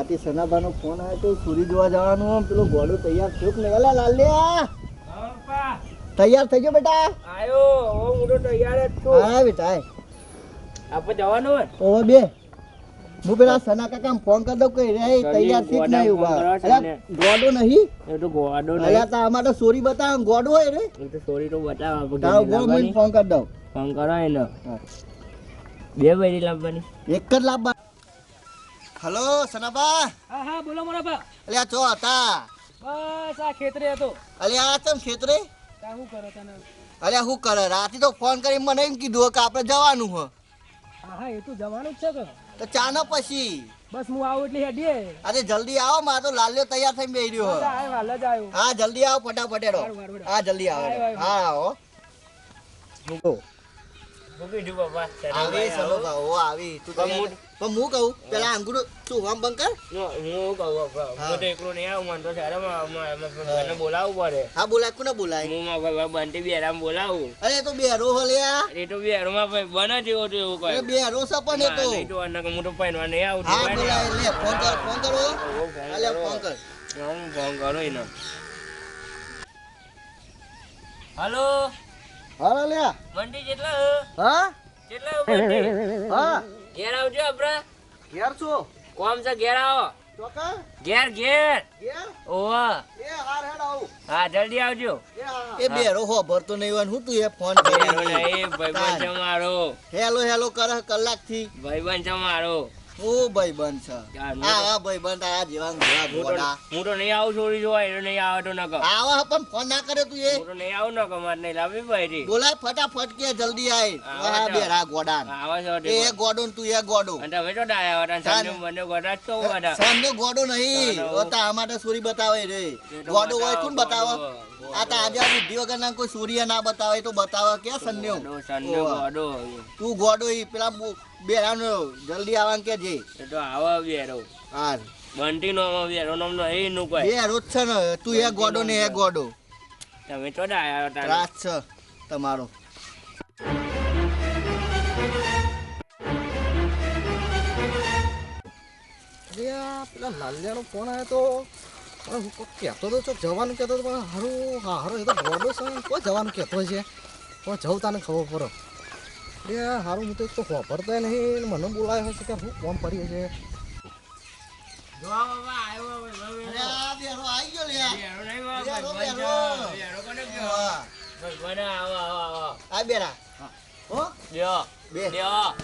રાતે સનાભાનો ફોન આવ્યો તો સુરી જોવા જવાનું પેલો ગોડો તૈયાર થયો કે એલા લાલ્યા તૈયાર થઈ ગયો બેટા? આયો હું મોટો તૈયાર જ છું. હા બેટા. આપણે જવાનું હોય? ઓવા બે. હું પેલા સના કાકા ફોન કરી દઉં કઈ રે તૈયારથી જ નહીં ઊભા? ને. ગોડો નહીં? એ તો ગોવાડો નહીં. અલ્યા તા અમારે સોરી બતાવ ગોડો હોય રે. એ તો સોરી તો બતાવ તારો મને ફોન કરી દઉં. ફોન કરો એને. બે વેરી લાવવાની. એક જ લાવવા. હલો સનાબા. હા હા બોલો મોરા બા અલ્યા ચો હતા. બસ આ ખેતરે હતો. અલ્યા આ તમ ખેતરે? તા હું કરો તને? અલ્યા હું કરે? રાતે તો ફોન કરી મને એમ કીધું કે આપણે જવાનું હ. હા હા એ તો જવાનું જ છે કે તો ચાનો પછી. બસ હું આવું એટલે હેડીએ. અરે જલ્દી આવો મારો તો લાલ્યો તૈયાર થઈને બેહી રહ્યો હો. જલ્દી આવો ફટાફટ હા જલ્દી આવો. હા આવો. કીધું બાપા આવી સલો ભાવો આવી. તું પણ તૈયાર પણ હું કહું પેલા અંગૂઠો તું આમ બંધ કર? હું કહું હું. તો એકલો નહીં આવું મને તો સારા બોલાવવું પડે. હા બોલાય કોને બોલાય? હું મારા બંટી બેરામ બોલાવું. અરે તો બેરો હો એ તો બેરમાં ભાઈ બને જેવો તો એવું કહે બેરો છે પણ તો. નહીં હું તો પહેરવા નહીં આવું હા બોલાય લે ફોન કર ફોન અલે ફોન કર. હું ફોન કરું એને. હલો? હા લ્યા. બંટી કેટલા? હા? કેટલા બંટી? હા. ઘેર આવજો આપડા. ઘેર છો? કોમ છે ઘેર આવો. ચોકા ઘેર ઘેર. ઘેર? ઓવા એ હાર હેડ આવ. હા જલ્દી આવજો. એ બેરો હો ભરતો નહીં હોય હું તું એ ફોન કરી એ ભાઈબંધ છે મારો. હેલો હેલો કરે કલાકથી ભાઈબંધ છે મારો. હું ભાઈ છે? યાર, હું હા તો- હા ભાઈ બંધ આ જેવા જેવા હું હું તો નહીં આવું છોડી જોવા એ નહીં આવે તો ન કહો પણ ફોન ના કરે તું એ. હું તો નહીં આવું ન કહો નહીં લાવવી ભાઈ બોલાય ફટાફટ કે જલ્દી આય. બેરા ગોડા આવે છે એ ગોડો તું એ ગોડો. અને તો ડાયા સાંજે મને ગોડા તો ગોડો નહીં. ઓ માટે સુરી બતાવે રે. તો ગોડો હોય કોણ બતાવે. આ તો આજે આ બુદ્ધિ વગર ના કોઈ સૂર્ય ના બતાવે તો બતાવે. કે સંન્યો ગોડો. તું ગોડો ઈ પેલા બેરાનો જલ્દી આવવાનું કે જે એ તો આવા બેરો હા. બંટી નો બેરો નામ નો એ નું કોઈ. બે રોજ છે ને તું એ ગોડો ને એ ગોડો. તમે તો ડાયા હતા. રાત છે તમારો. પેલા લાલિયાનો ફોન આવ્યો તો. પણ હું કોક કહેતો તો ચોક જવાનું કહેતો તો પણ હારું હા હારું એ તો ગોડો છે કોઈ જવાનું કહેતો છે. પણ જવું તને ખબર પડે. અરે હારું હું તો એક તો વાપરતા નહીં મને બોલાયો હશે કે હું ફોન પડી છે આ બેરો? હા. ભાઈબંધ, આવો, આવો, આવો. આ બેરા હો? લ્યો, બે. લ્યો.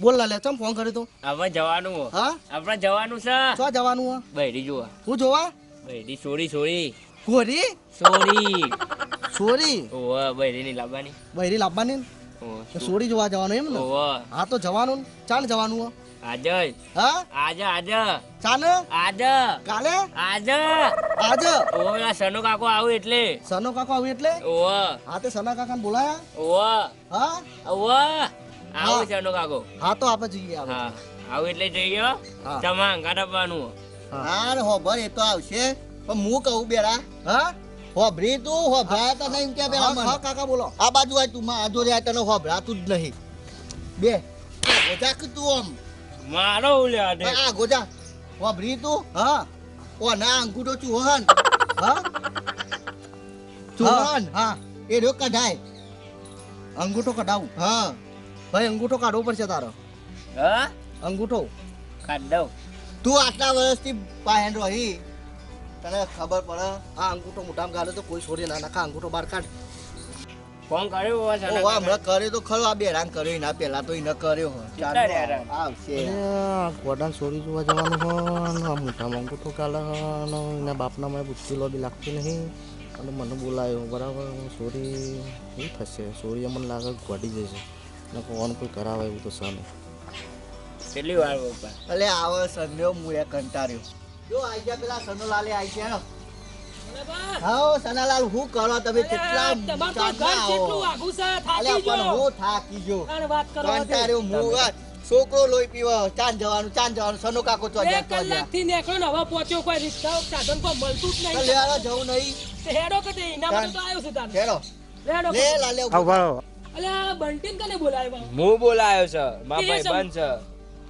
બોલ લે ચમ ફોન કર્યો તો? આપણે જવાનું હો. આપણે જવાનું છે. શું જવાનું હો? બૈરી જોવા. હું જોવા? બૈરી સોરી સોરી. કોરી સોરી. સોરી? ઓવા બૈરી ની લાવવાની. બૈરી લાવવાની? ઓ સોરી જોવા જવાનું એમ ને. હા તો જવાનું. ચાલ જવાનું હો. આજે હા? આજે આજે. ચાલ? આજે. કાલે? આજે. આજે? ઓલા સનો સનુ કાકો આવું એટલે. સનો કાકો આવું એટલે? ઓવા હા તે સના કાકાને બોલાયા? ઓવા હા? ઓવા આવું. હા. સનુ કાકો. હા તો આપણે જઈએ આપણે હા આવું એટલે જોઈએ હા. તમા અંગાટ આપવાનું. હાર હોભર એ તો આવશે. પણ હું કહું બેરા હા? હોભરી તું હોભરા તો નહીં કે પેલા હા, હા મને કાકા બોલો. આ બાજુ આય તું માં આજો રહ્યા તને હોભરાતું જ નહીં. બે. ગોજા કે તું આમ? મારો ઉલ્યા દે આ ગોજા હોભરી તું? હા. ઓ ના અંગૂઠો ચૂહન હા? ચુહન હા. એ રહ્યો કઢાય. અંગૂઠો કઢાવું. હા. ભાઈ અંગૂઠો કાઢવો પડશે તારો. હા? અંગૂઠો. કાઢ દઉં. તું આટલા વર્ષથી પાહેન રહી. તને ખબર પડે? આ અંગૂઠો મોઢામાં ગાલે તો કોઈ છોડી ના નાખા અંગૂઠો બહાર કાઢ. ફોન કર્યો હોવા છે? ઓ કાકા. હમણાં કર્યો તો ખરો આ બેરાન કર્યો એના પેલા તો ન કર્યો હો કેટલા આવશે. ગોડાન છોડી જોવા જવાનું હો આ મોટા અંગૂઠો ગાલે ને એના બાપના મને બુદ્ધિ લોબી લાગતી નહીં. અને મને બોલાયો બરાબર સોરી શું થશે? સોરી મને લાગે ઘટી જશે. ને કોઈ કરાવે એવું તો સને કેટલી વાર પપ્પા અલે આવો સંદેવ મુએ કંટાર્યો જો આઈ ગયા પેલા સનોલાલે આઈ ગયા હા સનાલાલ હું કરો તમે કેટલા ચાંદના આવો. અલે પણ હું થાકી ગયો. કંટાળ્યો હું વાત. છોકરો લોહી પીવો ચાંદ જવાનું ચાંદ જવાનું સનો કાકો તો બે કલાકથી નીકળ્યો ને હવે પહોંચ્યો કોઈ રિક્ષા સાધન કોઈ મળતું જ નહીં. લેવા જવું નહીં. હેડો કે એના માટે તો આવ્યો છું તારે. હેડો. લે લાલે આ બંટીન કને બોલાવ્યો હું બોલાયો છે. મારા ભાઈ બંધ છે.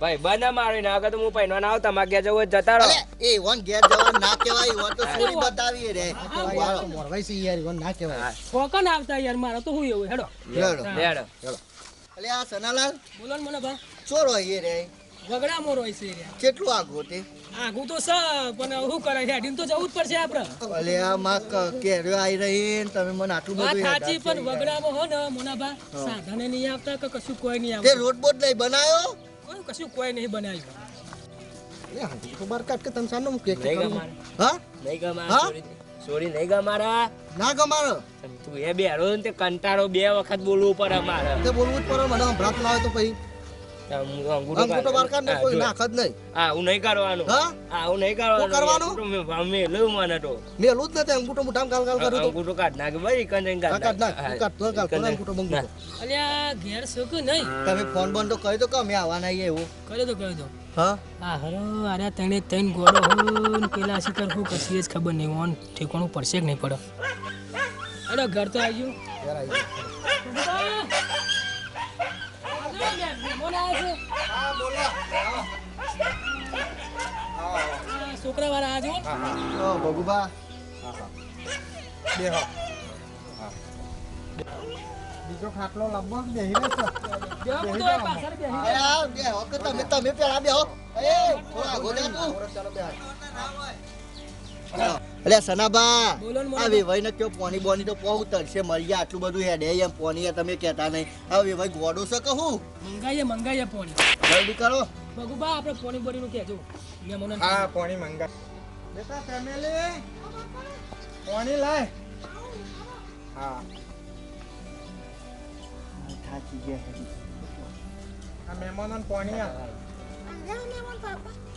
ભાઈ બંધ મારી ના તો હું પૈનો ના આવતા માં ઘેર જવું જતા રહો. એ વન ઘેર જવો ના કહેવાય ઈવોન તો સોરી બતાવી રે. મોરવાઈ સી યાર વન ના કહેવાય. કોકન આવતા યાર મારો તો હું એવું હેડો. હેડો. હેડો. અલે આ સનાલાલ બોલો મને બા ચોર હોય રે. વગડા મોર છે કેટલું આઘું તે? આગું તો સ પણ શું કરે છે હેડીને તો જવું જ પડશે આપણે. ભલે આ માં કેરીઓ આવી રહી ને તમે મને આટલું બધું સાચી પણ વગડામાં હો ને મોનાબા સાધને નહીં આવતા કે કશું કોઈ નહીં તે આવતું? રોડ બોટ નહીં બનાવ્યો કોઈ કશું કોઈ નહીં બનાવ્યું એ તો બાર કાઢ કે તને સાનો મૂકે નહીં ગમારે. હા? નહીં ગમા? સોરી- નહીં ગમારા ના ગમારો તું એ બેરો ને તે કંટાળો બે વખત બોલવું પડે મારે. તે બોલવું જ પડે મને સંભળાત ના હોય તો પછી. અંગૂઠો અંગૂઠો કાઢ ને કોઈ નાખ જ નહીં. હા હું નહીં કરવાનું હા? હા હું નહીં કરવાનું કરવાનું? અંગૂઠો મેં- મેં મેલું મને તો. મેલું જ નથી અંગૂઠો મુઠામ ગાલ ગાલ કર્યું અંગૂઠો કાઢ નાખ ભાઈ કંજન કાઢ કાઢ નાખ કાઢ તો ગાલ તો અંગૂઠો બંગૂઠો અલ્યા ઘેર શું નહીં? તમે ફોન બંધ તો કરી દો કે અમે આવવાના છીએ એવું. કહી તો હા? આ હરો અરે તને તૈન પેલા શિકાર જ ખબર નહીં ઓન ઠેકાણું પડશે કે નહીં પડે? અરે ઘર તો આવી ગયું. યાર આવી ગયું. છોકરા વાળા આજો ઓ ભગુભા. બેહો બીજો ખાટલો લાવવો બેહી બેહી હો કે તમે તમે પેલા બે હો એ થોડા તું અલે સનાબા બોલો સનાબા આ વેવાઈ ને કયો પોની બોની તો પોહું તરશે મરી ગયા આટલું બધું હેડે એમ પોની તમે કહેતા નહીં. હવે વેવાઈ ગોડો છે કહું મંગાઈએ મંગાઈએ પોની. જલ્દી કરો. ભગુબા આપણે પોની બોની નું કહેજો મહેમાનો હા પોની મંગા. બેટા ફેમિલી પોની લાય હા. થાકી ગયા આ મહેમાનોને પોની આ.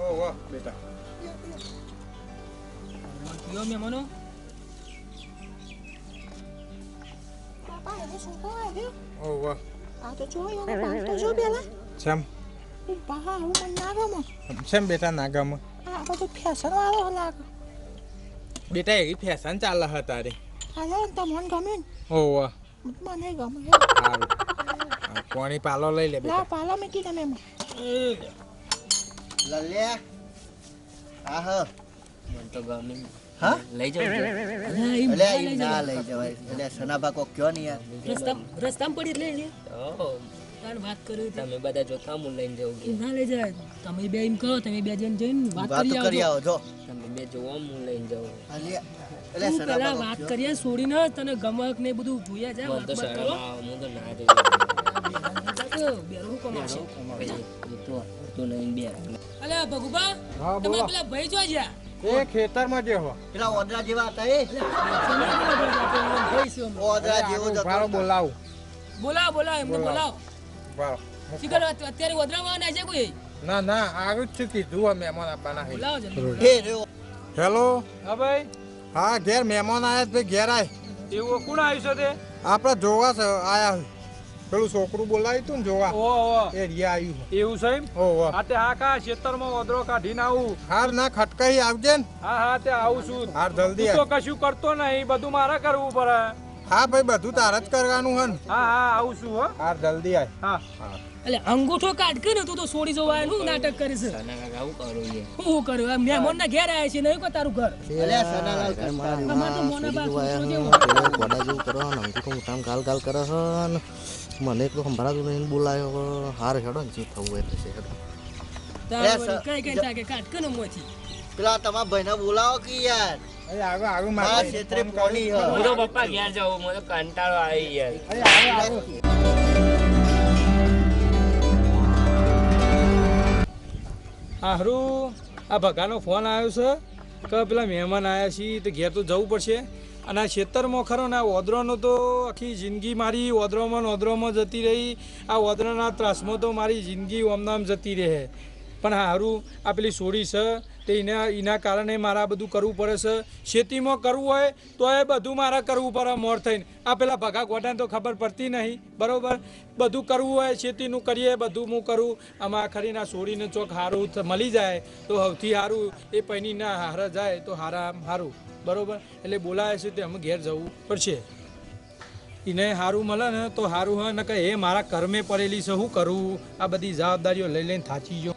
ઓ વાહ બેટા. કયો મહેમાનો Papá, eres un aja. ઓ વાહ Atau cowok yang lepas tu so bela. શેમ Umpah lu menaga mah. શેમ બેટા ના ગમે Apa tu biasa lalu lah. બેટા એવી ફેશન ચાલે છે તારી Ada yang teman kami. ઓ વાહ Mana yang kami? સારું હા, પાણી પાલો લઈ લે Lah, બેટા pala mikir kami mah. લલ્યા હા હા મને તો ગમે હા લઈ જાઉં ઘેર. અલે ના લઈ જવાય. એટલે સનાબા કોક કયો નહીં યાર? રસ્તા રસ્તામાં પડી એટલે લે ઓહો, વાત કરી તમે બધા જોતા હું લઈને જાઉં ઘેર. ના લઈ જાય. તમે બે એમ કહો તમે બે જણ જઈને વાત કરી કરી આવો જો તમે બે જોવો હું લઈને જાઉં. એટલે પેલા વાત કરીએ છોડીને તને ગમક ને બધું ભૂયા જાય વાત તો કરો. હું તો ના જોઉં બેરું કમાશે પછી તું તો તું બે અલ્યા ભગુબા તમે પેલા ભાઈ જો જ્યાં? એ ખેતરમાં જે હો પેલા ઓદરા જેવા હતા એ. ઓદરા જેવો જ ઉભારો હતો બોલાવ. બોલાવો બોલાવો એમને બોલાવ. બોલાવ. ઉભારો અત્યારે વદરામાં ના છે કોઈ? ના ના આવ્યું જ છે કીધું આ મહેમાન આપવાના રહ્યો. હેલો? હા ભાઈ. હા ઘેર મહેમાન આવ્યા ભાઈ ઘેર આય. એવું કોણ આવ્યું છે તે? આપણે જોવા છે આયા છે. પેલું છોકરું બોલાવ્યું તું ને જોવા. ઓ ઓ. એ રિયા આવ્યું એવું છે એમ? હા તે હા કા ખેતરમાં ઓદરો કાઢીને આવું? હાર ના ખટકાઈ આવજે ને. હા હા તે આવું છું. હાર જલ્દી તો કશું કરતો નહીં બધું મારે કરવું પડે. હા ભાઈ બધું તારે જ કરવાનું હન હા હા આવું છું હો. હાર જલ્દી આય હા. એટલે અંગૂઠો કાઢ કે ને તું તો છોડી જવા હું નાટક કરીશ તને કાકા આવું કરું હું શું એમ મહેમાન ના ઘેર આવ્યા છે નહીં કો તારું ઘર? એટલે સનાલાલ કંટાળ્યો. અમાર તો મોના બાપ જેવો. કરો અંગૂઠો મુઠામ ગાલ ગાલ કરો છે ને. મને એક વખત ભરાતું નહીં બોલાયો હાર હેડો ને જે થવું એટલે છે હેડો. કઈ કઈ કાઢ કે મોંથી. પેલા તમારા ભાઈને બોલાવો કે યાર? અરે આગળ આગળ મારા. ક્ષેત્રે પોની હ? હું પપ્પા ઘેર જાઉં? મને કંટાળો આવી યાર અરે હરું આ ભગાનો ફોન આવ્યો છે? કે પેલા મહેમાન આવ્યા છીએ તો ઘેર તો જવું પડશે. અને આ ખેતરમાં ખરો ને આ ઓદરોનો તો આખી જિંદગી મારી ઓદરોમાં ઓદરોમાં જતી રહી. આ ઓદરાના ત્રાસમાં તો મારી જિંદગી ઓમનામ જતી રહે. પણ હારું, આ પેલી સોડી છે, તે એના એના કારણે મારે આ બધું કરવું પડે છે. ખેતીમાં કરવું હોય તો એ બધું મારે કરવું પડે મોર થઈને. આ પેલા ભગા ગોટાને તો ખબર પડતી નહીં. બરાબર? બધું કરવું હોય, ખેતીનું કરીએ, બધું હું કરું. આમાં ખરીના આ સોડીને ચોક સારું મળી જાય. તો સૌથી સારું એ પૈની ના હારા જાય, તો હારા. સારું બરોબર એટલે બોલાવે છે તે અમે ઘેર જવું પડશે એને સારું મળે ને તો સારું હોય ને કે એ મારા કર્મે પડેલી છે શું કરવું આ બધી જવાબદારીઓ લઈ લઈને થાચી ગયો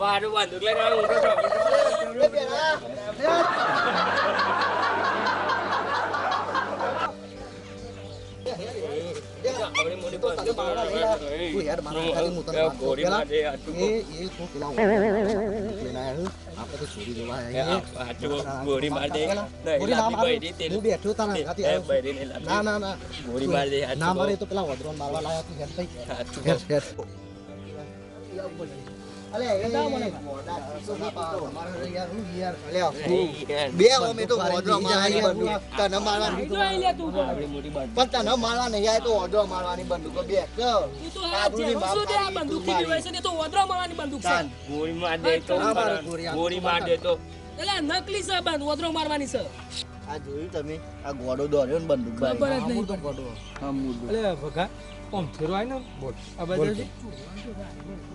વાંધો તું હેડ મારા ખાલી હું તને વાત કરું. ગોળી પેલા એ એ તો પેલા લઈને આપણે તો છોડી દેવા આવ્યા. ગોળી માર. દે ગોળી ના. હું બેઠો તારા હાથે આવ્યો. ના ના ના. ગોળી માર દે ના મારે તો પેલા વદરોન મારવા લાયા તું. હેડ હેડ હેડ. અલે, એ તમારે યાર હું યાર અલ્યા નહીં, યાર. બે અમે તો મારવાની તને મારવાની લે તું પણ. તને મારવા નહીં આવે મારવાની બંદૂકો. બે બંદૂક ગોળી માર દે આ નકલી સાહેબ ઓદરો મારવાની છે. આ જોયું તમે? આ ગોડો દોર્યો ને બંદૂક ખબર જ નહીં. ગોડો. હા, મૂળ. એટલે ભગા ઓમ ફેરો આય ને બોલ. આ બાજુ.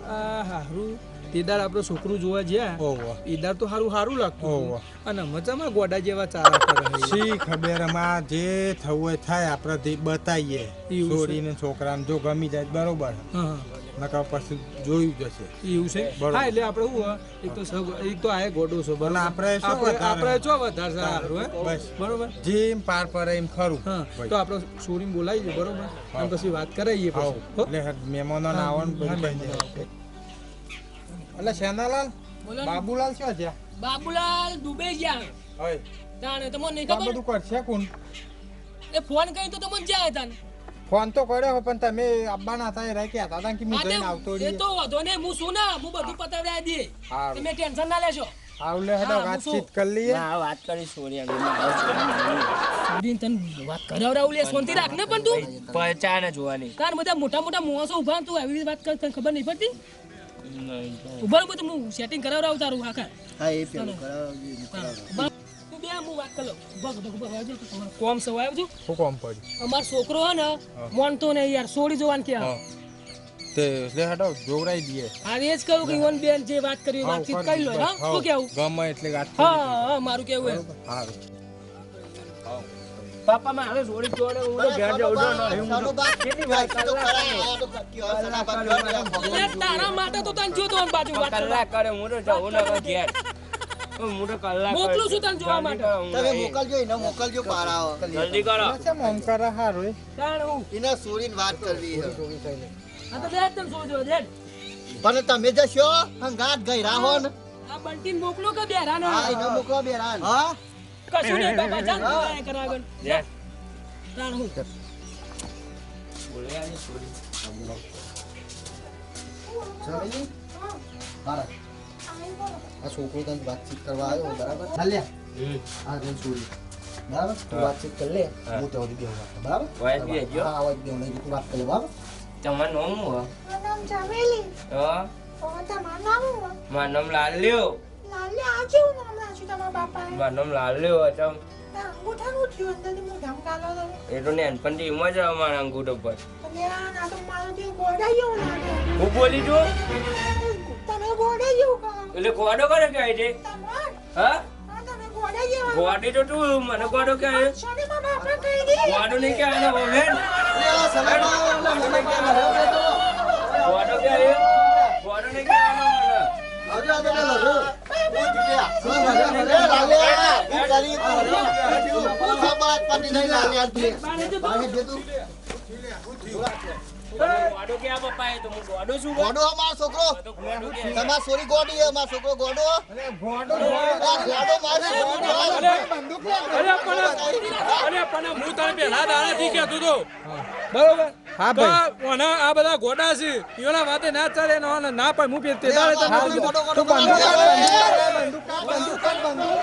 આ હારું. તેદાર આપણો છોકરું જોવા જ્યાં. ઓહો ઈદાર તો સારું સારું લાગતું. અને મજામાં ગોડા જેવા ચારા કરે શી ખબરમાં જે થવું હોય થાય આપણે બતાવીએ છોરીને. છોકરાને જો ગમી જાય બરોબર. હા. નકર પછી જોયું જશે એવું છે? હા એટલે આપણે શું એક તો એક તો આ ગોડો છે. બરાબર આપણે આપણે ચો વધારે હે? બસ. બરોબર? જેમ પાર પર એમ ખરું. તો આપણે સોરી બોલાવીએ બરોબર? અને પછી વાત કરાવીએ પછી. એટલે મહેમાનો ના આવવાનું એટલે શેનાલાલ. બાબુલાલ શું છે? બાબુલાલ દુબે ગયા. હોય તાણે તમને તો મને ખબર? બધું કરશે કોણ? એ ફોન કરી તો તમને જાય તાને ફોન તો કર્યો પણ તમે આવવાના હતા રહી ગયા હતા કે હું જઈને આવતો એ તો વધો ને હું શું ના હું બધું પતાવડાવી દે. તમે ટેન્શન ના લેશો. આવલે હેડો હા, વાતચીત? કરી લઈએ. ના વાત કરી સોરી. સુધીન તને વાત કરાવડાવું લે શાંતિ રાખ ને પણ તું. પહચાન જોવાની. તાર બધા મોટા મોટા મોણસો ઊભા તું આવી રીતે વાત કર તને ખબર નહીં પડતી. ઊભા બધું હું સેટિંગ કરાવડાવું તારું આખા. હા એ પેલું કરાવજો, બે હું વાત કરી. ઊભા ઊભા ઊભા આવજો તમારું કોમ સવાય આવજો. શું કામ પડ્યું? અમારો છોકરો હે ને મોનતો નહીં યાર છોડી જોવાનું કે તે લે હેડો જોવરાઈ દઈએ. હા એ જ કહું કે ઈવન બેન જે વાત કરી વાતચીત કરી લો હા? શું કેવું ગમે એટલે વાત હા હા મારું કેવું એમ. સારું પાપા મારે સોરી જોડે હું ઘેર જાઉં છું ને. કેટલી વાર તારા માટે તો તને જોતો બાજુ વાત કલાક કરે હું તો જાઉં ને ઘેર. હું મોકલું છું તને જોવા માટે. તમે મોકલજો એને મોકલજો પારાઓ જલ્દી કરો કેમ આમ કરે હારું એ? એને સુરીને વાત કરવી છે. આ તો દેખ તને શું દેખ. પણ તમે જશો હંગાત ગઈ રાહો ને આ બંટીને મોકલો કે બેરા હા એને મોકલો બેરાન હા કશું નહીં બાપા, ચાલ તું આયા કર આગળ. જા. તાણ હું. બોલવાની સોરી. ચાલી મારા આ છોકરો તને વાતચીત કરવા આવ્યો બરાબર? હાલ્યા લે. આ તને છોડી. બરાબર? તું વાતચીત કરી લે. હું. તો ઓડી બેહું બરાબર? વાય બી હજો. હા અવાજ બેહું નહીં તું વાત કરી લે બરાબર? તમારું નામ હું હો? મારું નામ જામેલી હા? તમારું નામ હું મારું નામ લાલ્યો. લાલ્યો આ કેવું નામ રાખ્યું તમારા બાપા મારું નામ લાલ્યો અંગૂઠાનું થયું અંદરથી? તમે એ તો નાનપણથી એમાં જ અમારા અંગૂઠો પર અને આ ના તો મારો જે ગોડા લાગે. હું બોલી તું તમે ગોડા જેવું કહો એટલે ગોડો કરે કે છે હા? ગોડા તો તું મને ગોડો કહી દે ગોડો નહીં કે આને ઓવે ગોડો કે આયે? ગોડો નહીં કે આને ઓવે. આવજો આવજો લે લડો ઉઠ ગયા સુન લડો લે લાલે ઈ કરી તો પૂછા બાત પડી નહીં લાલે બાને દે આ તો અમારો છોકરો તો ગોડો કે તમાર સોરી ગોડી હે અમારો છોકરો ગોડો. આ ગોડો મારે અરે પણ અરે પણ હું તને પહેલા દાડાથી કહેતો હતો. બરોબર? હા તો આ બધા ગોડા છે એના વાતે ના ચાલે ના પણ હું પે- તે દાડે તને ગોડો કીધું. ગોડો ગોડો બંદૂક બંદૂક બંદૂક.